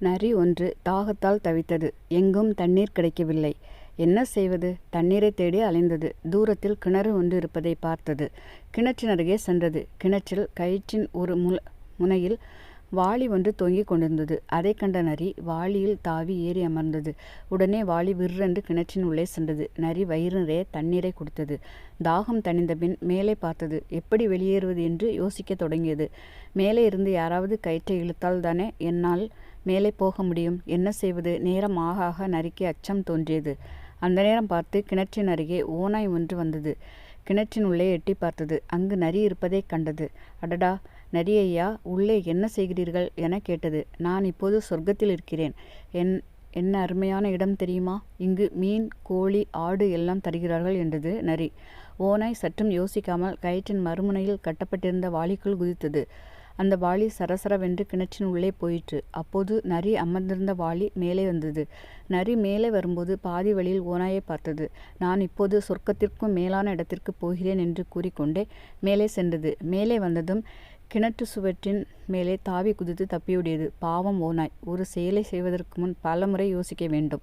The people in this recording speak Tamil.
நரி ஒன்று தாகத்தால் தவித்தது. எங்கும் தண்ணீர் கிடைக்கவில்லை. என்ன செய்வது? தண்ணீரை தேடி அலைந்தது. தூரத்தில் கிணறு ஒன்று இருப்பதை பார்த்தது. கிணற்றின் அருகே சென்றது. கிணற்றில் கயிற்றின் ஒரு முனையில் வாளி ஒன்று தொங்கிக் கொண்டிருந்தது. அதை கண்ட நரி வாளியில் தாவி ஏறி அமர்ந்தது. உடனே வாளி விற்றென்று கிணற்றின் உள்ளே சென்றது. நரி வயிறு நிறைய தண்ணீரை குடித்தது. தாகம் தணிந்தபின் மேலே பார்த்தது. எப்படி வெளியேறுவது என்று யோசிக்கத் தொடங்கியது. மேலே இருந்து யாராவது கயிற்றை இழுத்தால் தானே என்னால் மேலே போக முடியும். என்ன செய்வது? நேரம் ஆக ஆக நரிக்கு அச்சம் தோன்றியது. அந்த நேரம் பார்த்து கிணற்றின் அருகே ஓநாய் ஒன்று வந்தது. கிணற்றின் உள்ளே எட்டி பார்த்தது. அங்கு நரி இருப்பதைக் கண்டது. அடடா. நரியையா. உள்ளே என்ன செய்கிறீர்கள்? என கேட்டது. நான் இப்போது சொர்க்கத்தில் இருக்கிறேன். என் என்ன அருமையான இடம் தெரியுமா? இங்கு மீன் கோழி ஆடு எல்லாம் தருகிறார்கள் என்றது நரி. ஓநாய் சற்றும் யோசிக்காமல் கயிற்றின் மறுமுனையில் கட்டப்பட்டிருந்த வாளிக்குள் குதித்தது. அந்த வாளி சரசரவென்று கிணற்றின் உள்ளே போயிற்று. அப்போது நரி அமர்ந்திருந்த வாளி மேலே வந்தது. நரி மேலே வரும்போது பாதி வழியில் ஓநாயைப் பார்த்தது. நான் இப்போது சொர்க்கத்திற்கும் மேலான இடத்திற்கு போகிறேன் என்று கூறிக்கொண்டே மேலே சென்றது. மேலே வந்ததும் கிணற்று சுவற்றின் மேலே தாவி குதித்து தப்பியோடியது. பாவம் ஓநாய். ஒரு செயலை செய்வதற்கு முன் பலமுறை யோசிக்க வேண்டும்.